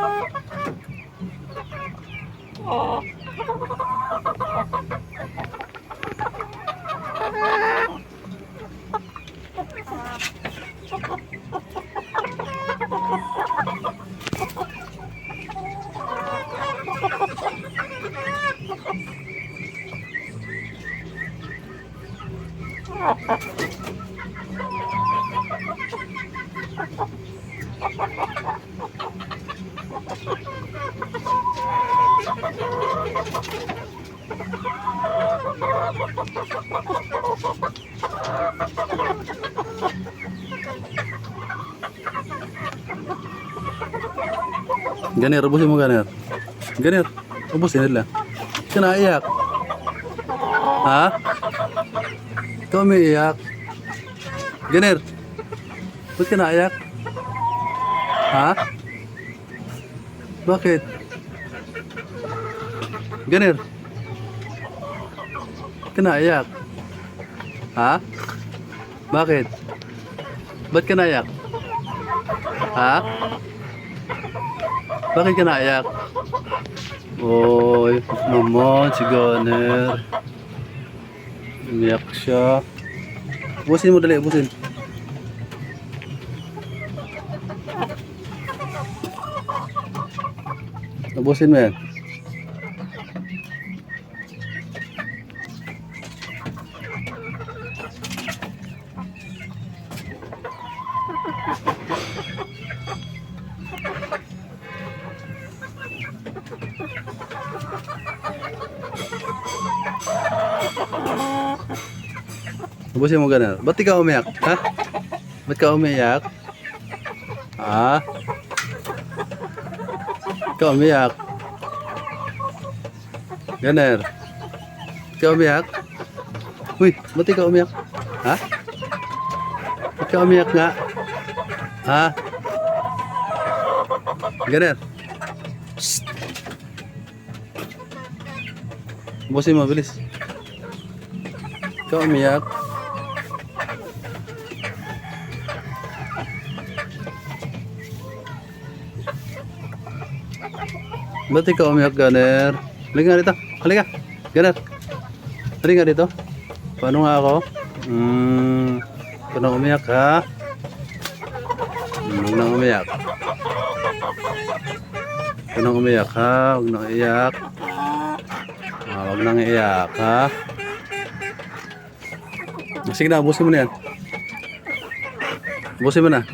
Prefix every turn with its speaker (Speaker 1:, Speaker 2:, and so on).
Speaker 1: Oh. Ha ha ha. Ganir, ubusin mo ganir. Ganir, ubusin nila. Ka naiyak. Ha? Ikaw umiiyak. Ganir, ba't ka naiyak? Ha? Bakit? Ganir. Ka naiyak? Ha? Bakit? Ba't ka naiyak? Ha? Bakit ka naiyak? Oy, naman si Gunner. Umiyak siya. Ubusin mo dali, ubusin. Ubusin mo yan. Ubusin mo Gunner. Ba't ikaw umiyak? Ha? Ba't ka umiyak? Ha? Ikaw umiyak? Gunner. Ikaw umiyak? Uy, ba't ikaw umiyak? Ha? Ba't ka umiyak nga? Ha? Gunner. Ubusin mo, bilis. Ikaw umiyak? Ba't ikaw umiyak, Gunner? Halika nga dito. Halika. Gunner. Halika dito. Paano nga ako? Hmm. Paano umiyak, ha? Hmm, Huwag nang umiyak. Paano umiyak, ha? Huwag nang iyak. Ah, huwag nang iyak, ha? Sige na, ubusin mo na yan. Ubusin mo na.